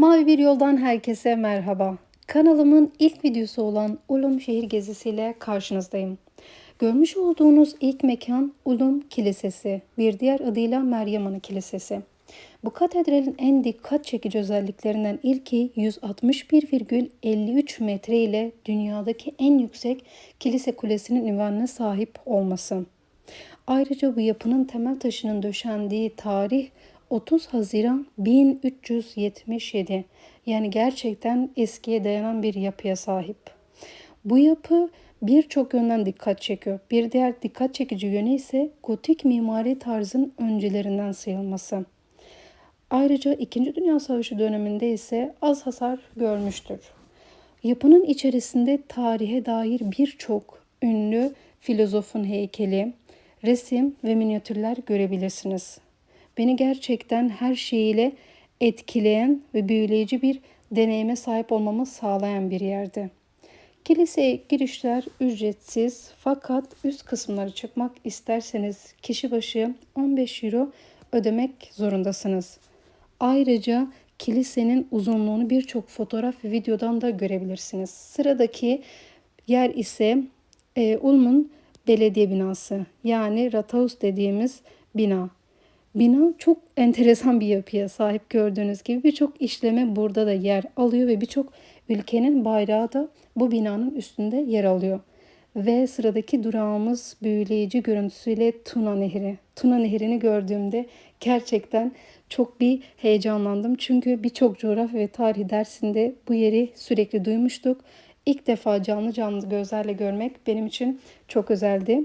Mavi bir yoldan herkese merhaba. Kanalımın ilk videosu olan Ulum şehir gezisiyle karşınızdayım. Görmüş olduğunuz ilk mekan Ulum Kilisesi, bir diğer adıyla Meryem Ana Kilisesi. Bu katedralin en dikkat çekici özelliklerinden ilki 161,53 metre ile dünyadaki en yüksek kilise kulesinin ünvanına sahip olması. Ayrıca bu yapının temel taşının döşendiği tarih 30 Haziran 1377. Yani gerçekten eskiye dayanan bir yapıya sahip. Bu yapı birçok yönden dikkat çekiyor. Bir diğer dikkat çekici yönü ise gotik mimari tarzın öncelerinden sayılması. Ayrıca 2. Dünya Savaşı döneminde ise az hasar görmüştür. Yapının içerisinde tarihe dair birçok ünlü filozofun heykeli, resim ve minyatürler görebilirsiniz. Beni gerçekten her şeyiyle etkileyen ve büyüleyici bir deneyime sahip olmamı sağlayan bir yerdi. Kiliseye girişler ücretsiz fakat üst kısımları çıkmak isterseniz kişi başı 15 euro ödemek zorundasınız. Ayrıca kilisenin uzunluğunu birçok fotoğraf ve videodan da görebilirsiniz. Sıradaki yer ise e, Ulm'un belediye binası yani Rathaus dediğimiz bina. Bina çok enteresan bir yapıya sahip gördüğünüz gibi birçok işleme burada da yer alıyor ve birçok ülkenin bayrağı da bu binanın üstünde yer alıyor. Ve sıradaki durağımız büyüleyici görüntüsüyle Tuna Nehri. Tuna Nehri'ni gördüğümde gerçekten çok bir heyecanlandım. Çünkü birçok coğrafya ve tarih dersinde bu yeri sürekli duymuştuk. İlk defa canlı canlı gözlerle görmek benim için çok özeldi.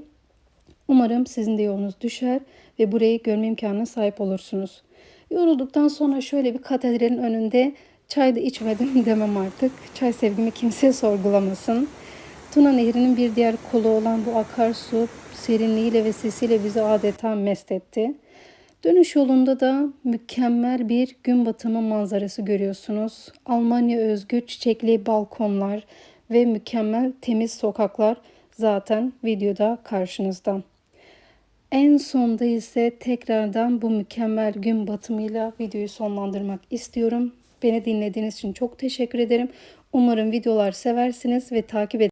Umarım sizin de yolunuz düşer ve burayı görme imkanına sahip olursunuz. Yorulduktan sonra şöyle bir katedralin önünde çay da içmedim demem artık. Çay sevgimi kimse sorgulamasın. Tuna Nehri'nin bir diğer kolu olan bu akarsu serinliğiyle ve sesiyle bizi adeta mest etti. Dönüş yolunda da mükemmel bir gün batımı manzarası görüyorsunuz. Almanya özgü çiçekli balkonlar ve mükemmel temiz sokaklar zaten videoda karşınızda. En sonda ise tekrardan bu mükemmel gün batımıyla videoyu sonlandırmak istiyorum. Beni dinlediğiniz için çok teşekkür ederim. Umarım videolar seversiniz ve takip edersiniz.